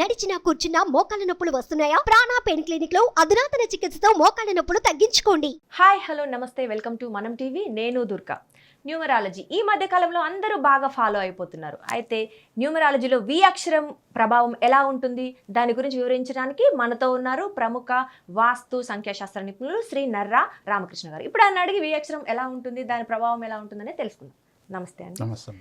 నడిచినా కూర్చున్నా మోకాళ్ళ నొప్పులు వస్తున్నాయా? ప్రాణా పెయిన్ క్లినిక్లో అధునాతన చికిత్సతో మోకాళ్ళ నొప్పులు తగ్గించుకోండి. హాయ్ హలో నమస్తే వెల్కమ్ టు మనం టీవీ నేను దుర్గా. న్యూమరాలజీ. ఈ మధ్య కాలంలో అందరూ బాగా ఫాలో అయిపోతున్నారు. అయితే న్యూమరాలజీలో వి అక్షరం ప్రభావం ఎలా ఉంటుంది? దాని గురించి వివరించడానికి మనతో ఉన్నారు ప్రముఖ వాస్తు సంఖ్యాశాస్త్ర నిపుణులు శ్రీ నర్రా రామకృష్ణ గారు. ఇప్పుడు ఆయన అడిగి వి అక్షరం ఎలా ఉంటుంది? దాని ప్రభావం ఎలా ఉంటుందని తెలుసుకుందాం. నమస్తే అండి. నమస్తే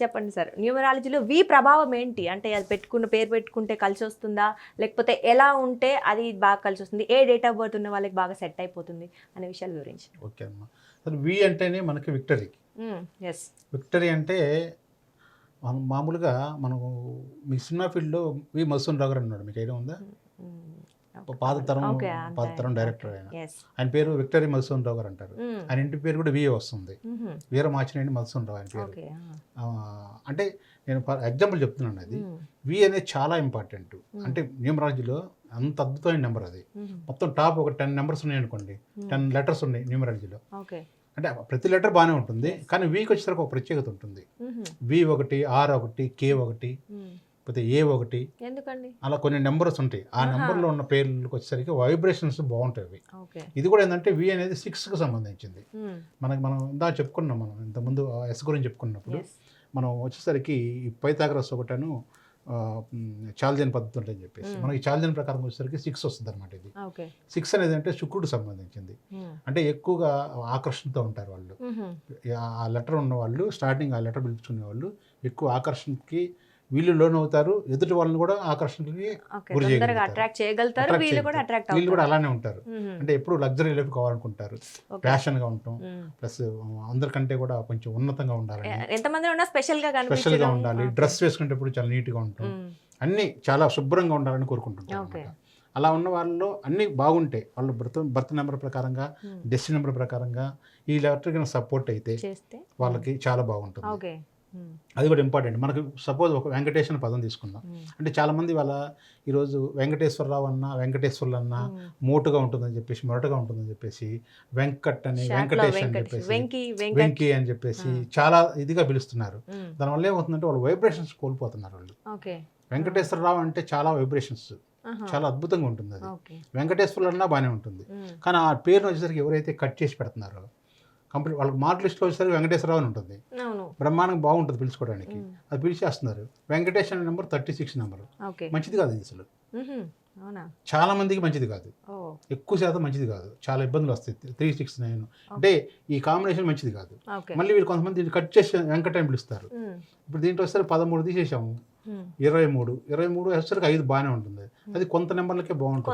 చెప్పండి సార్. న్యూమరాలజీలో వి ప్రభావం ఏంటి? అంటే అది పెట్టుకున్న పేరు పెట్టుకుంటే కలిసి వస్తుందా? లేకపోతే ఎలా ఉంటే అది బాగా కలిసి వస్తుంది? ఏ డేట్ ఆఫ్ బర్త్ ఉన్న వాళ్ళకి బాగా సెట్ అయిపోతుంది? అనే విషయాలు వివరించి ఓకే అమ్మా. అసలు వి అంటేనే మనకి విక్టరీ. ఎస్ విక్టరీ అంటే మనం మామూలుగా మనం మీ సినిమా ఫీల్డ్లో వి మధుసూన్ రావు గారు అన్నాడు మీకు ఐడియా ఉందా? పాత తరం పాత తరం డైరెక్టర్ ఆయన. ఆయన పేరు విక్టరీ మధుసూన్ రావు గారు అంటారు. ఆయన ఇంటి పేరు కూడా విఏ వస్తుంది. వీర మాచినేని మధుసూన్ రావు ఆయన పేరు. అంటే నేను ఎగ్జాంపుల్ చెప్తున్నాను అది. వి అనేది చాలా ఇంపార్టెంట్. అంటే న్యూమరాలజీలో అంత అద్భుతమైన నెంబర్ అది. మొత్తం టాప్ ఒక టెన్ నెంబర్స్ ఉన్నాయి అనుకోండి. టెన్ లెటర్స్ ఉన్నాయి న్యూమరాలజీలో. అంటే ప్రతి లెటర్ బాగానే ఉంటుంది. కానీ వీకి వచ్చేసరికి ఒక ప్రత్యేకత ఉంటుంది. వి ఒకటి ఆర్ ఒకటి కే ఒకటి. లేకపోతే ఏ ఒకటి. ఎందుకండి? అలా కొన్ని నెంబర్స్ ఉంటాయి. ఆ. నెంబర్లో ఉన్న పేర్లకు వచ్చేసరికి వైబ్రేషన్స్ బాగుంటాయి ఇది కూడా ఏంటంటే వి అనేది సిక్స్కి సంబంధించింది. మనకి మనం ఇందా చెప్పుకున్నాం మనం ఇంతకుముందు ఎస్ గురించి చెప్పుకున్నప్పుడు. మనం వచ్చేసరికి ఈ పైథాగరస్ ఒకటను చాల్జన్ పద్ధతి ఉంటాయని చెప్పేసి. మనకి చాల్జన్ ప్రకారం వచ్చేసరికి సిక్స్ వస్తుంది అనమాట ఇది సిక్స్ అనేది అంటే శుక్రుడు సంబంధించింది. అంటే ఎక్కువగా ఆకర్షణతో ఉంటారు వాళ్ళు. ఆ లెటర్ ఉన్న వాళ్ళు స్టార్టింగ్ ఆ లెటర్ పిలుచుకునే వాళ్ళు ఎక్కువ ఆకర్షణకి వీళ్ళు లోన్ అవుతారు ఎదుటి వాళ్ళని కూడా ఆకర్షణకి గురి చేయగలుగుతారు. అట్రాక్ట్ చేయగలుగుతారు attract వీళ్ళు కూడా చేయగలుగుతారు. అట్రాక్ట్ వీళ్ళు కూడా అవుతారు అలానే ఉంటారు అంటే ఎప్పుడు లగ్జరీ లైఫ్ కావాలనుకుంటారు ఓకే ప్యాషన్గా ఉంటాం ప్లస్ అందరికంటే కూడా కొంచెం ఉన్నతంగా ఉండాలని ఎంతమంది ఉన్నా స్పెషల్గా ఉండాలి. డ్రెస్ వేసుకునేటప్పుడు చాలా నీట్గా ఉంటాం మ్మ్. అన్నీ చాలా శుభ్రంగా ఉండాలని. అన్నమాట. అలా ఉన్న వాళ్ళలో అన్నీ బాగుంటాయి వాళ్ళు బర్త్ బర్త్ నెంబర్ ప్రకారంగా మ్మ్. డెస్టిన్ నెంబర్ ప్రకారంగా ఈ లెటర్ సపోర్ట్ అయితే వాళ్ళకి చాలా బాగుంటుంది. అది కూడా ఇంపార్టెంట్ మనకు సపోజ్ ఒక వెంకటేశ్వర పదం తీసుకుందాం. అంటే చాలా మంది వాళ్ళ ఈరోజు వెంకటేశ్వరరావు అన్న వెంకటేశ్వర్లు అన్న. మోటుగా ఉంటుందని చెప్పేసి మొరటుగా ఉంటుందని చెప్పేసి వెంకట్ అని వెంకటేష్ అని చెప్పేసి వెంకీ అని చెప్పేసి. చాలా ఇదిగా పిలుస్తున్నారు. దానివల్ల ఏమవుతుందంటే వాళ్ళు వైబ్రేషన్స్ కోల్పోతున్నారు వాళ్ళు వెంకటేశ్వరరావు అంటే చాలా వైబ్రేషన్స్. చాలా అద్భుతంగా ఉంటుంది అది వెంకటేశ్వర్లు అన్నా బాగానే ఉంటుంది. కానీ ఆ పేరును వచ్చేసరికి ఎవరైతే కట్ చేసి పెడుతున్నారో కంప్లీట్ వాళ్ళకి మార్క్ లిస్ట్లో వచ్చేసరికి వెంకటేశ్వరరావు అని ఉంటుంది. అవును. బ్రహ్మాండంగా బాగుంటుంది పిలుచుకోవడానికి. అది పిలిచేస్తున్నారు. వెంకటేష్ అనే నెంబర్ థర్టీ సిక్స్ నెంబర్ మంచిది కాదు అసలు. చాలా మందికి మంచిది కాదు. ఎక్కువ శాతం మంచిది కాదు. చాలా ఇబ్బందులు వస్తాయి. త్రీ సిక్స్ నైన్ అంటే ఈ కాంబినేషన్ మంచిది కాదు. మళ్ళీ వీళ్ళు కొంతమంది కట్ చేసి వెంకట పిలుస్తారు. ఇప్పుడు దీంట్లో వచ్చేసరికి పదమూడు తీసేసాము. ఇరవై మూడు. ఇరవై మూడు వచ్చేసరికి ఐదు బాగానే ఉంటుంది. అది కొంత నెంబర్లకే బాగుంటుంది.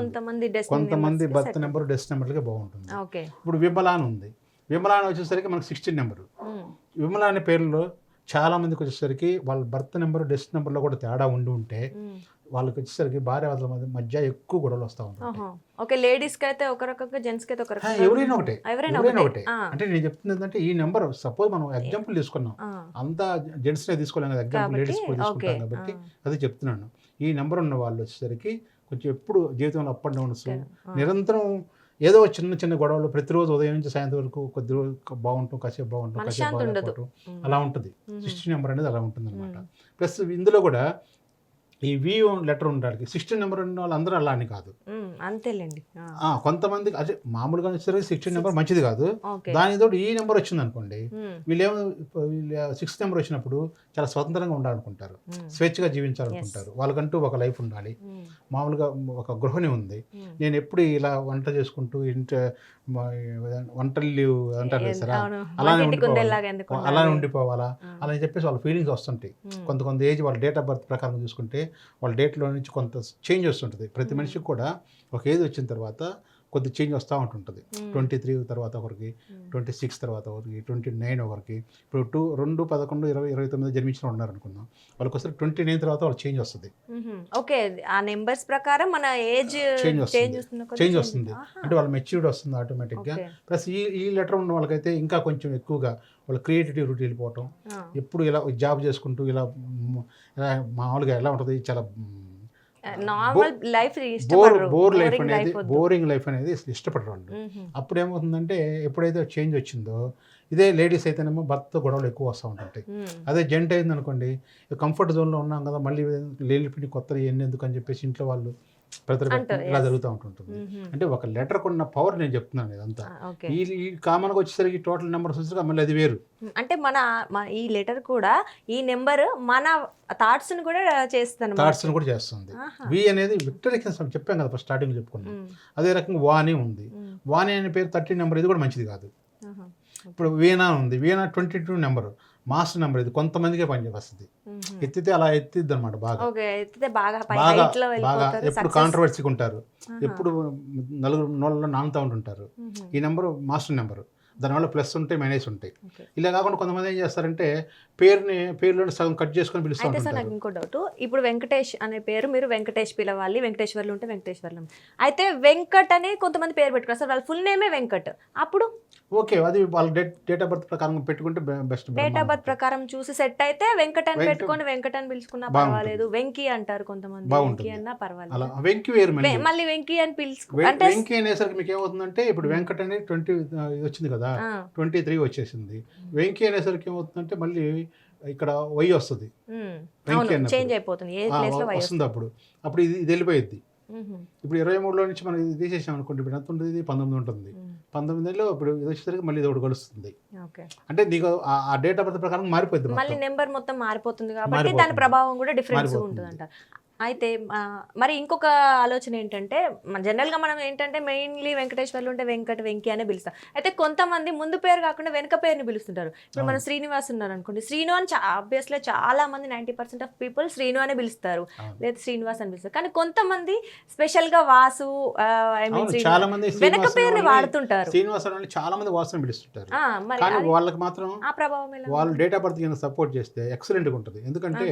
కొంతమంది బర్త్. నెంబర్ డెస్ట్ నెంబర్లకే బాగుంటుంది. ఇప్పుడు విమలా అని ఉంది. విమలా అని వచ్చేసరికి మనకి సిక్స్టీన్ నెంబరు మ్మ్. విమలా అనే పేరులో చాలా మందికి వచ్చేసరికి వాళ్ళ బర్త్ నెంబర్ డెస్ట్ నెంబర్లో కూడా తేడా ఉండి ఉంటే. వాళ్ళకి వచ్చేసరికి భార్య వాళ్ళ మధ్య మధ్య ఎక్కువ గొడవలు వస్తూ ఉంటాయి. ఓకే లేడీస్కి అయితే ఒక రకంగా జెంట్స్కి అయితే ఒక రకంగా ఎవరైనా ఒకటే. ఎవరైనా ఒకటే. అంటే నేను చెప్తుంది ఏంటంటే ఈ నెంబర్ సపోజ్ మనం ఎగ్జాంపుల్ తీసుకున్నాం. అంతా జెంట్స్నే తీసుకోలేం కదా ఎగ్జాంపుల్ లేడీస్ కూడా తీసుకుంటాం కాబట్టి అది చెప్తున్నాను. ఈ నెంబర్ ఉన్న వాళ్ళు వచ్చేసరికి కొంచెం ఎప్పుడు జీవితంలో అప్ అండ్ డౌన్స్ నిరంతరం ఏదో చిన్న చిన్న గొడవలు ప్రతిరోజు ఉదయం నుంచి సాయంత్రం వరకు కొద్ది రోజు బాగుంటాం కాసేపు బాగుంటాం కాసేపు. బాగాలేకపోవటం అలా ఉంటుంది మ్మ్. సిక్స్టీన్ నెంబర్ అనేది అలా ఉంటుంది అనమాట. ప్లస్ ఇందులో కూడా ఈ వి లెటర్ ఉండడానికి సిక్స్టీన్ నెంబర్ ఉన్న వాళ్ళు అందరూ అలా అని కాదు. అంతేలేండి ఆ. ఆ, కొంతమంది అదే మామూలుగా వచ్చేసరికి సిక్స్టీన్ నెంబర్ మంచిది కాదు దానితో ఈ నెంబర్ వచ్చింది అనుకోండి. వీళ్ళేమో వీళ్ళ సిక్స్త్ నెంబర్ వచ్చినప్పుడు చాలా స్వతంత్రంగా ఉండాలనుకుంటారు. స్వేచ్ఛగా జీవించాలనుకుంటారు వాళ్ళకంటూ ఒక లైఫ్ ఉండాలి మ్మ్. మామూలుగా ఒక గృహిణి ఉంది. నేను ఎప్పుడు ఇలా వంట చేసుకుంటూ ఇంట వంటలు అంటారు ఏం- సరే. అలానే? అలానే ఉండిపోవాలా. అలా చెప్పేసి వాళ్ళ ఫీలింగ్స్ వస్తుంటాయి. కొంత కొంత ఏజ్ వాళ్ళ డేట్ ఆఫ్ బర్త్ ప్రకారం చూసుకుంటే వాళ్ళ డేట్లో నుంచి కొంత చేంజ్ వస్తుంటుంది ప్రతి. మనిషికి కూడా ఒక ఏజ్ వచ్చిన తర్వాత కొద్ది చేంజ్ వస్తూ ఉంటుంటుంది. ట్వంటీ త్రీ తర్వాత ఒకరికి. ట్వంటీ సిక్స్ తర్వాత ఒకరికి ట్వంటీ నైన్ ఒకరికి ఇప్పుడు టూ రెండు పదకొండు ఇరవై ఇరవై తొమ్మిది జన్మించిన ఉన్నారు అనుకుందాం వాళ్ళకి వస్తే ట్వంటీ నైన్ తర్వాత వాళ్ళు చేంజ్ వస్తుంది. ఓకే ఆ నెంబర్స్ ప్రకారం మన ఏజ్ Change వస్తుంది. చేంజ్ చేంజ్ వస్తుంది. అంటే వాళ్ళ మెచ్యూర్డ్ వస్తుంది ఆటోమేటిక్గా. ప్లస్ ఈ ఈ లెటర్ ఉన్న వాళ్ళకైతే ఇంకా కొంచెం ఎక్కువగా వాళ్ళ క్రియేటివిటీ వెళ్ళిపోవటం ఆ. ఎప్పుడు ఇలా జాబ్ చేసుకుంటూ ఇలా ఇలా మామూలుగా ఎలా ఉంటుంది చాలా నార్మల్ లైఫ్ బోర్ లైఫ్ అనేది. బోరింగ్ లైఫ్ అనేది ఇష్టపడరు. అప్పుడు ఏమవుతుందంటే ఎప్పుడైతే చేంజ్ వచ్చిందో ఇదే లేడీస్ అయితేనేమో భర్త గొడవలు ఎక్కువ వస్తూ ఉంటాయి అదే జెంట్ అయింది అనుకోండి కంఫర్ట్ జోన్లో ఉన్నాం కదా మళ్ళీ లేనిపోయి కొత్త ఎన్ని ఎందుకు అని చెప్పేసి ఇంట్లో వాళ్ళు ఇలా. జరుగుతూ ఉంటుంటుంది. అంటే ఒక లెటర్కి ఉన్న పవర్ నేను చెప్తున్నాను ఇదంతా. ఈ ఈ కామన్గా వచ్చేసరికి టోటల్ నెంబర్స్ వచ్చేసరికి మళ్ళీ అది వేరు. అంటే మన ఈ లెటర్ కూడా ఈ నెంబర్ మన థాట్స్ని కూడా చేస్తాను థాట్స్ని కూడా చేస్తుంది. వి అనేది విక్టరీ చెప్పాం కదా స్టార్టింగ్ చెప్పుకున్నాం. అదే రకంగా వాణి ఉంది. వాణి అనే పేరు థర్టీ నెంబర్ ఇది కూడా మంచిది కాదు. ఇప్పుడు వీణా ఉంది. Veena twenty two number. Master number ఇది. కొంతమందికే పనిచేస్తుంది ఎత్తితే అలా ఎత్తిద్ది అనమాట బాగా బాగా బాగా ఎప్పుడు. కాంట్రవర్సీగా ఉంటారు. ఎప్పుడు నలుగురు నోళ్ళలో నానుతూ ఉంటుంటారు. ఈ నెంబర్ మాస్టర్ నెంబర్. దానివల్ల ప్లస్ ఉంటాయి మైనస్ ఉంటాయి. ఇలా కాకుండా కొంతమంది ఏం చేస్తారంటే పేరుని పేరులో సగం కట్ చేసుకొని పిలుస్తూ అయితే సార్ నాకు ఇంకో డౌట్ ఇప్పుడు వెంకటేష్ అనే పేరు మీరు వెంకటేష్ పిలవాలి వెంకటేశ్వర్లు ఉంటే వెంకటేశ్వర్లు. అయితే వెంకట్ అనే కొంతమంది పేరు పెట్టుకున్నారు. సార్ వాళ్ళ ఫుల్ నేమే వెంకట్? అప్పుడు? ఓకే అది వాళ్ళ డేట్ డేట్ ఆఫ్ బర్త్ ప్రకారం పెట్టుకుంటే బెస్ట్ డేట్ ఆఫ్ బర్త్ ప్రకారం చూసి సెట్ అయితే వెంకట్ అని పెట్టుకొని వెంకట్ అని పిలుచుకున్నా. పర్వాలేదు. వెంకీ అంటారు కొంతమంది. వెంకీ అన్నా పర్వాలేదు. వెంకి వేరు మళ్ళీ. వెంకీ అని పిలుచుకో అంటే వెంకి అనేసరికి మీకు ఏమవుతుందంటే ఇప్పుడు వెంకట్ అనేది ట్వంటీ వచ్చింది కదా ఆ, ట్వంటీ త్రీ వచ్చేసింది. వెంకి అనేసరికి ఏమవుతుందంటే మళ్ళీ ఇక్కడ వై వస్తుంది. వస్తుంది అప్పుడు. అప్పుడు ఇది ఇది వెళ్ళిపోయింది. ఇప్పుడు ఇరవై మూడులో నుంచి మనం ఇది తీసేసాం అనుకోండి ఇప్పుడు ఎంత ఉంటుంది? ఇది పంతొమ్మిది ఉంటుంది. మ్మ్. పంతొమ్మిదిలో ఇప్పుడు ఇది వచ్చేసరికి మళ్ళీ ఇది ఒకటి కలుస్తుంది. అంటే నీకు ఆ- డేట్ ఆఫ్ బర్త్ ప్రకారం మారిపోయింది మళ్ళీ మొత్తం. నెంబర్ మొత్తం మారిపోతుంది కాబట్టి మారిపోతుంది. దాని ప్రభావం కూడా డిఫరెన్స్ మారిపోతుంది. ఉంటుంది అంట అయితే మరి ఇంకొక ఆలోచన ఏంటంటే జనరల్గా మనం ఏంటంటే మెయిన్లీ వెంకటేశ్వర్లు ఉంటే వెంకట వెంకి అనే పిలుస్తాం అయితే కొంతమంది ముందు పేరు కాకుండా వెనక పేరుని పిలుస్తుంటారు. ఇప్పుడు మన. శ్రీనివాస్ ఉన్నారు అనుకోండి శ్రీను అని ఆబ్వియస్లీ చాలా మంది ninety percent of people Srinu అనే పిలుస్తారు. లేదా శ్రీనివాస్ అని పిలుస్తారు. కానీ కొంతమంది స్పెషల్గా వాసు ఐ మీన్ అవును, చాలా మంది వెనక పేరుని వాడుతుంటారు. శ్రీనివాసరావు అని చాలా మంది వాసన పిలుస్తుంటారు. కానీ వాళ్ళకి మాత్రం ఆ ప్రభావం ఎలా వాళ్ళు డేట్ ఆఫ్ బర్త్ సపోర్ట్ చేస్తే ఎక్సలెంట్గా ఉంటుంది. ఎందుకంటే.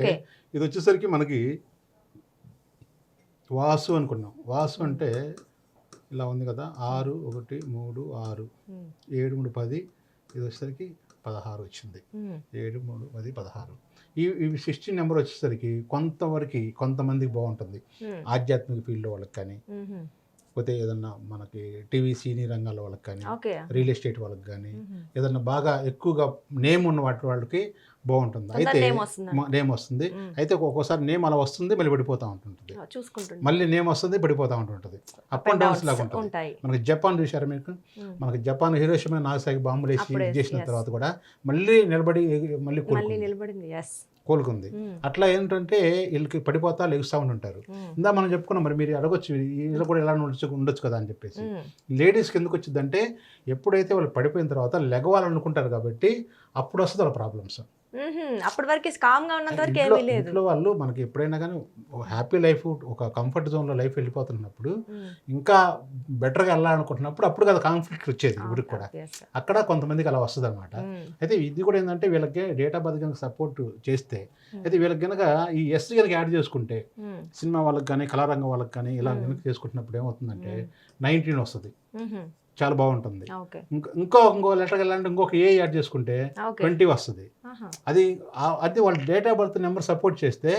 ఇది వచ్చేసరికి మనకి వాసు అనుకున్నాం. వాసు అంటే ఇలా ఉంది కదా ఆరు ఒకటి మూడు ఆరు. ఏడు మూడు పది. ఇది వచ్చేసరికి పదహారు వచ్చింది. ఏడు మూడు పది పదహారు. ఈ ఇవి సిక్స్టీన్ నెంబర్ వచ్చేసరికి కొంతవరకు కొంతమందికి బాగుంటుంది. ఆధ్యాత్మిక ఫీల్డ్ వాళ్ళకి కానీ. ఉమ్, పోతే ఏదన్నా మనకి టీవీ సీనీ రంగాల వాళ్ళకి కానీ రియల్ ఎస్టేట్ వాళ్ళకి కానీ. ఏదన్నా బాగా ఎక్కువగా నేమ్ ఉన్న వాటి వాళ్ళకి బాగుంటుంది. అయితే? నేమ్ వస్తుంది. అయితే ఒక్కోసారి నేమ్ అలా వస్తుంది మళ్ళీ పడిపోతూ ఉంటుంటుంది. మళ్ళీ నేమ్ వస్తుంది పడిపోతూ ఉంటుంటుంది. అప్ అండ్ డౌన్స్ లాగా ఉంటుంది. ఉంటాయి. మనకి జపాన్ చూసారా మీకు. మనకి జపాన్ హీరోషిమా నాగసాగి బాంబులు వేసి చేసిన. తర్వాత కూడా మళ్ళీ నిలబడి మళ్ళీ నిలబడింది కోలుకుంది. అట్లా ఏంటంటే వీళ్ళకి పడిపోతా లెగుస్తూ ఉంటుంటారు ఇందా మనం చెప్పుకున్నాం మరి మీరు అడగొచ్చు వీళ్ళు కూడా ఎలా ఉండొచ్చు ఉండొచ్చు కదా అని చెప్పేసి. లేడీస్కి ఎందుకు వచ్చిందంటే ఎప్పుడైతే వాళ్ళు పడిపోయిన తర్వాత లెగవాలనుకుంటారు కాబట్టి అప్పుడు వస్తుంది వాళ్ళ ప్రాబ్లమ్స్. అప్పటి వరకు కామ్గా ఉన్నంత వరకు ఏమీ లేదు ఇంట్లో వాళ్ళు మనకి ఎప్పుడైనా కానీ హ్యాపీ లైఫ్ ఒక కంఫర్ట్ జోన్లో లైఫ్ వెళ్ళిపోతున్నప్పుడు. ఇంకా బెటర్గా వెళ్ళాలనుకుంటున్నప్పుడు అప్పుడు కదా కాన్ఫ్లిక్ట్ వచ్చేది ఇవిడికి కూడా. అక్కడ కొంతమందికి అలా వస్తుంది అనమాట. అయితే ఇది కూడా ఏంటంటే వీళ్ళకి డేట్ బర్త్ కనుక సపోర్ట్ చేస్తే. అయితే వీళ్ళకి కనుక ఈ ఎస్ కనుక యాడ్ చేసుకుంటే. సినిమా వాళ్ళకి కానీ కళారంగం వాళ్ళకి కానీ ఇలా. కనుక చేసుకుంటున్నప్పుడు ఏమవుతుందంటే. నైన్టీన్ వస్తుంది. చాలా బాగుంటుంది. ఇంకో ఇంకో ఇంకో లెటర్ వెళ్ళాలంటే ఇంకొక ఏ యాడ్ చేసుకుంటే ట్వంటీ వస్తుంది. అది అది వాళ్ళ date of birth number support చేస్తే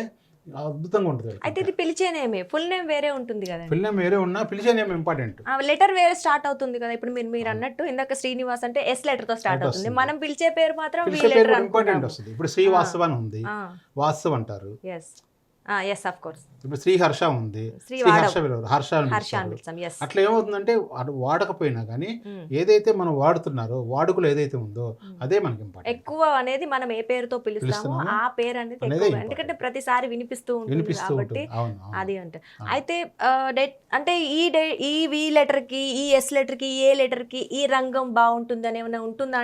అద్భుతంగా ఉంటుంది అయితే ఇది పిలిచే నేమే. ఫుల్ నేమ్ వేరే ఉంటుంది కదా ఫిల్మ్ వేరే ఉన్నా పిలిచే నేమ్ ఇంపార్టెంట్. ఆ లెటర్ వేరే స్టార్ట్ అవుతుంది కదా. ఇప్పుడు మీరు మీరు అన్నట్టు ఇందాక శ్రీనివాస్ అంటే ఎస్ లెటర్తో స్టార్ట్ అవుతుంది. మనం పిలిచే పేరు మాత్రం వి లెటర్ ఇంపార్టెంట్ వస్తుంది. ఇప్పుడు శ్రీ వాస్తవ అని ఉంది. వాస్తవ్ అంటారు. ఎస్ ఎస్ ఆఫ్ కోర్స్ ఇప్పుడు శ్రీ హర్ష ఉంది. శ్రీ హర్ష హర్ష అట్లా ఏమవుతుందంటే అది వాడకపోయినా కానీ ఏదైతే మనం వాడుతున్నారో వాడుకలో ఏదైతే ఉందో అదే మనకి ఇంపార్టెంట్ ఎక్కువ అనేది మనం ఏ పేరుతో పిలుస్తామో ఆ పేరు అనేది. ఎందుకంటే ప్రతిసారి వినిపిస్తూ ఉంటుంది కాబట్టి. అది అంటే. అయితే అంటే ఈ డే ఈ వి లెటర్కి ఈ ఎస్ లెటర్కి ఏ లెటర్కి ఈ రంగం బాగుంటుంది అని ఏమైనా ఉంటుందా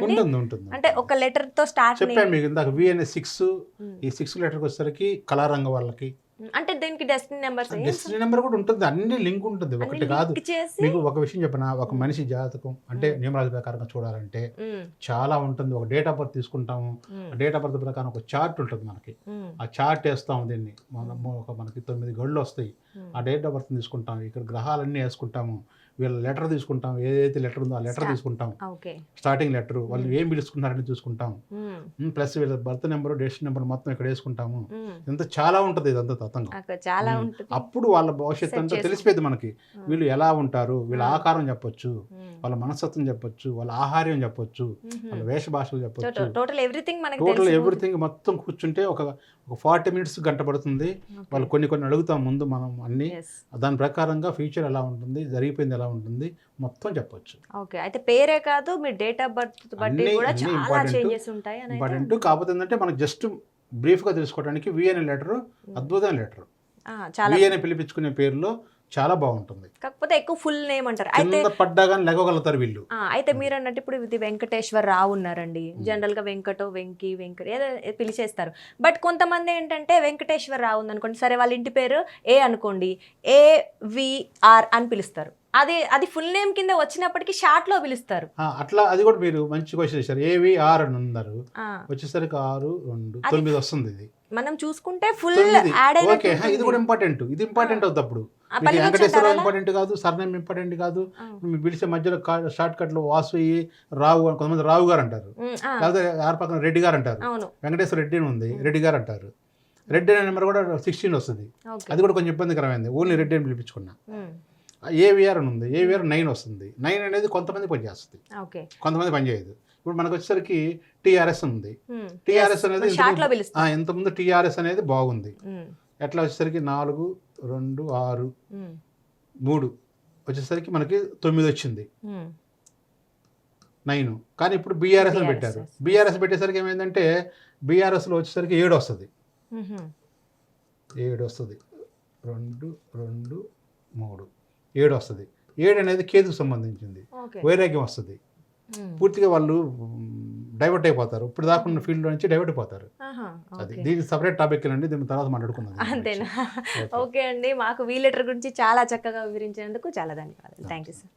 అంటే ఒక లెటర్తో స్టార్ట్ చెప్పాను మీకు ఇందాక వి అనే సిక్స్ ఈ సిక్స్ లెటర్కి వచ్చేసరికి కళారంగ వాళ్ళకి అంటే దీనికి డెస్టినీ నెంబర్స్ డెస్టినీ నెంబర్ కూడా ఉంటుంది. అన్ని లింక్ ఉంటుంది. ఒకటి కాదు. మీకు ఒక విషయం చెప్పిన? ఒక మనిషి జాతకం అంటే న్యూమరాలజీ ప్రకారంగా చూడాలంటే చాలా ఉంటుంది. ఒక డేట్ ఆఫ్ బర్త్ తీసుకుంటాము. డేట్ ఆఫ్ బర్త్ ప్రకారం ఒక చార్ట్ ఉంటుంది మనకి. ఆ చార్ట్ వేస్తాము దీన్ని. మనము ఒక మనకి తొమ్మిది గళ్ళు వస్తాయి. ఆ డేట్ ఆఫ్ బర్త్ తీసుకుంటాం ఇక్కడ గ్రహాలన్నీ వేసుకుంటాము. వీళ్ళ లెటర్ తీసుకుంటాం. ఏదైతే లెటర్ ఉందో ఆ లెటర్. తీసుకుంటాం. Starting letter. వాళ్ళు ఏం పిలుచుకున్నారని చూసుకుంటాం. ప్లస్ వీళ్ళ బర్త్ నెంబర్ డెస్టిన్ నెంబర్ మొత్తం ఇక్కడ వేసుకుంటాము. ఇంత చాలా ఉంటుంది ఇదంతా తతంగం. అప్పుడు వాళ్ళ భవిష్యత్తు అంతా. తెలిసిపోయింది మనకి. వీళ్ళు ఎలా ఉంటారు? వీళ్ళ. ఆకారం చెప్పొచ్చు. వాళ్ళ మనస్తత్వం చెప్పొచ్చు. వాళ్ళ ఆహార్యం చెప్పొచ్చు. వాళ్ళ వేష భాషలు చెప్పొచ్చు టోటల్- ఎవ్రీథింగ్ టోటల్. ఎవ్రీథింగ్ మొత్తం కూర్చుంటే ఒక ఒక ఫార్టీ మినిట్స్ గంట పడుతుంది. వాళ్ళు కొన్ని కొన్ని అడుగుతాం ముందు మనం అన్ని. దాని ప్రకారంగా ఫ్యూచర్ ఎలా ఉంటుంది? జరిగిపోయింది ఎలా ఉంటుంది. మొత్తం చెప్పొచ్చు. ఓకే. అయితే పేరే కాదు మీ డేట్ ఆఫ్ బర్త్ బట్టి కూడా చాలా. చేంజెస్ ఉంటాయి ఇంపార్టెంట్. కాకపోతే ఏంటంటే మనకు జస్ట్ బ్రీఫ్గా తెలుసుకోవడానికి వి అనే లెటర్ అద్భుతమైన లెటర్ ఆ, చాలా వి అని పిలిపించుకునే పేరులో చాలా బాగుంటుంది. కాకపోతే ఎక్కువ ఫుల్ నేమ్ అంటారు. అయితే కింద పడ్డా కానీ లెగగలుగుతారు వీళ్ళు. అయితే మీరు అన్నట్టు ఇప్పుడు ఇది వెంకటేశ్వర రావు ఉన్నారండి. జనరల్గా వెంకటో వెంకి వెంకట ఏదో పిలిచేస్తారు. బట్ కొంతమంది ఏంటంటే వెంకటేశ్వర రావు ఉంది అనుకోండి సరే వాళ్ళ ఇంటి పేరు ఏ అనుకోండి ఏ విఆర్ అని పిలుస్తారు. అది అది ఫుల్ నేమ్ కింద వచ్చినప్పటికీ షార్ట్లో పిలుస్తారు. అట్లా అది కూడా మీరు మంచి క్వశ్చన్ చేశారు. ఏవిఆర్ అని ఉన్నారు వచ్చేసరికి ఆరు రెండు తొమ్మిది వస్తుంది ఇది. మనం చూసుకుంటే ఫుల్ యాడ్ ఓకే ఇది కూడా ఇంపార్టెంట్ ఇది ఇంపార్టెంట్ అవుతుంది అప్పుడు వెంకటేశ్వరరావు ఇంపార్టెంట్ కాదు సర్నేమ్ ఇంపార్టెంట్ కాదు. పిలిచే మధ్యలో షార్ట్ కట్లో వాసు అయ్యి రావు కొంతమంది రావు గారు అంటారు లేకపోతే ఆరు పక్కన రెడ్డి గారు అంటారు అవును. వెంకటేశ్వర రెడ్డి ఉంది రెడ్డి గారు అంటారు రెడ్డి అనే నెంబర్ కూడా సిక్స్టీన్ వస్తుంది. అది కూడా కొంచెం ఇబ్బందికరమైంది. ఓన్లీ రెడ్డి అని పిలిపించుకున్నా. ఏవిఆర్ అని ఉంది ఏవిఆర్ నైన్ వస్తుంది. నైన్ అనేది కొంతమంది పనిచేస్తుంది కొంతమంది పనిచేయదు ఇప్పుడు మనకు వచ్చేసరికి టీఆర్ఎస్ ఉంది. టీఆర్ఎస్ అనేది ఇంతకుముందు టీఆర్ఎస్ అనేది బాగుంది. ఉమ్, ఎట్లా వచ్చేసరికి నాలుగు రెండు ఆరు ఉమ్, మూడు వచ్చేసరికి మనకి తొమ్మిది వచ్చింది. నైన్ కానీ ఇప్పుడు బీఆర్ఎస్ అని. పెట్టారు. బీఆర్ఎస్ పెట్టేసరికి ఏమైందంటే బీఆర్ఎస్లో వచ్చేసరికి ఏడు వస్తుంది. ఏడు వస్తుంది. రెండు రెండు మూడు. ఏడు వస్తుంది ఏడు అనేది కేతుకు సంబంధించింది. వైరాగ్యం వస్తుంది. పూర్తిగా వాళ్ళు డైవర్ట్ అయిపోతారు. ఇప్పుడు దాకా ఉన్న ఫీల్డ్ నుంచి డైవర్ట్ అయిపోతారు. అది. దీనికి సపరేట్ టాపిక్ అండి దీని తర్వాత మాట్లాడుకుందాం దీని అంతేనా. ఓకే. అండి. మాకు వీ లెటర్ గురించి చాలా చక్కగా వివరించినందుకు చాలా ధన్యవాదాలు. Thank you sir